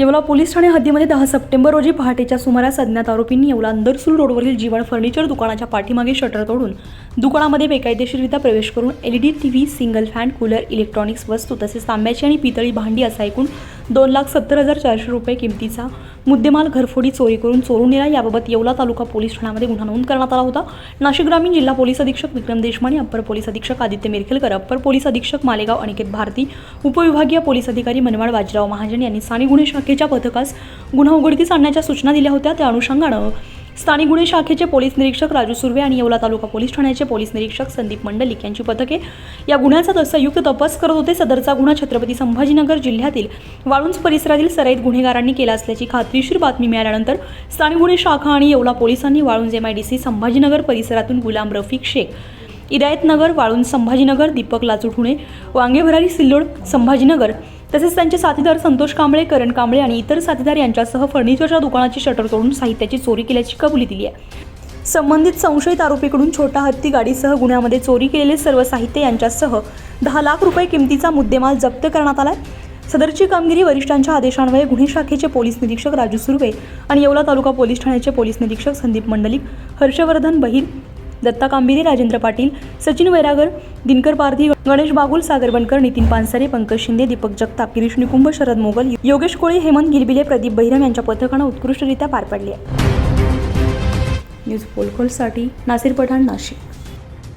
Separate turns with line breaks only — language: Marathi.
येवला पोलीस ठाणे हद्दीमध्ये दहा सप्टेंबर रोजी पहाटेच्या सुमारास अज्ञात आरोपींनी येवला अंदरसूल रोडवरील जीवन फर्निचर दुकानाच्या पाठीमागे शटर तोडून दुकानामध्ये बेकायदेशीररित्या प्रवेश करून L E D T V single fan cooler electronics वस्तू तसेच तांब्याची आणि पितळी भांडी असा एकूण दोन लाख सत्तर हजार चारशे रुपये किमतीचा मुद्देमाल घरफोडी चोरी करून चोरून नेला याबाबत येवला तालुका पोलीस ठाण्यामध्ये गुन्हा नोंद करण्यात आला होता. नाशिक ग्रामीण जिल्हा पोलीस अधीक्षक विक्रम देशमाने अप्पर पोलीस अधीक्षक आदित्य मिरखेलकर अप्पर पोलीस अधीक्षक मालेगाव अनिकेत भारती उपविभागीय पोलीस अधिकारी मनमाड बाजीराव महाजन यांनी साने गुन्हे शाखेच्या पथकास गुन्हा उघडकीस आणण्याच्या सूचना दिल्या होत्या. त्या अनुषंगानं स्थानिक गुन्हे शाखेचे पोलीस निरीक्षक राजू सुर्वे आणि येवला तालुका पोलीस ठाण्याचे पोलीस निरीक्षक संदीप मंडलिक यांची पथके. या गुन्ह्याचा संयुक्त तपास करत होते सदरचा गुन्हा छत्रपती संभाजीनगर जिल्ह्यातील वाळुंज परिसरातील सराईत गुन्हेगारांनी केला असल्याची खात्रीशीर बातमी मिळाल्यानंतर स्थानिक गुन्हे शाखा आणि येवला पोलिसांनी वाळुंज एमआयडीसी संभाजीनगर परिसरातून गुलाम रफिक शेख इदायतनगर वाळूंज संभाजीनगर दीपक लाचुठुणे वांगेभरारी सिल्लोड संभाजीनगर तसेच त्यांचे साथीदार संतोष कांबळे करण कांबळे आणि इतर साथीदार यांच्यासह फर्निचरच्या दुकानाची शटर तोडून साहित्याची चोरी केल्याची कबुली दिली आहे. संबंधित संशयित आरोपीकडून छोटा हत्ती गाडीसह गुन्ह्यामध्ये चोरी केलेले सर्व साहित्य यांच्यासह दहा लाख रुपये किमतीचा मुद्देमाल जप्त करण्यात आला सदरची कामगिरी वरिष्ठांच्या आदेशान्वये गुन्हे शाखेचे पोलीस निरीक्षक राजू सुर्वे आणि येवला तालुका पोलीस ठाण्याचे पोलीस निरीक्षक संदीप मंडलिक हर्षवर्धन बहीर दत्ता कांबिरे राजेंद्र पाटील सचिन वैरागर दिनकर पारधी गणेश बागुल सागर बनकर नितीन पानसरे पंकज शिंदे दीपक जगताप गिरीश निकुंभ शरद मोगल योगेश कोळी हेमंत गिलबिले प्रदीप बहिरम यांच्या पथकानं उत्कृष्टरित्या पार पाडली. न्यूज पोलखोलसाठी नासिर पठाण नाशिक.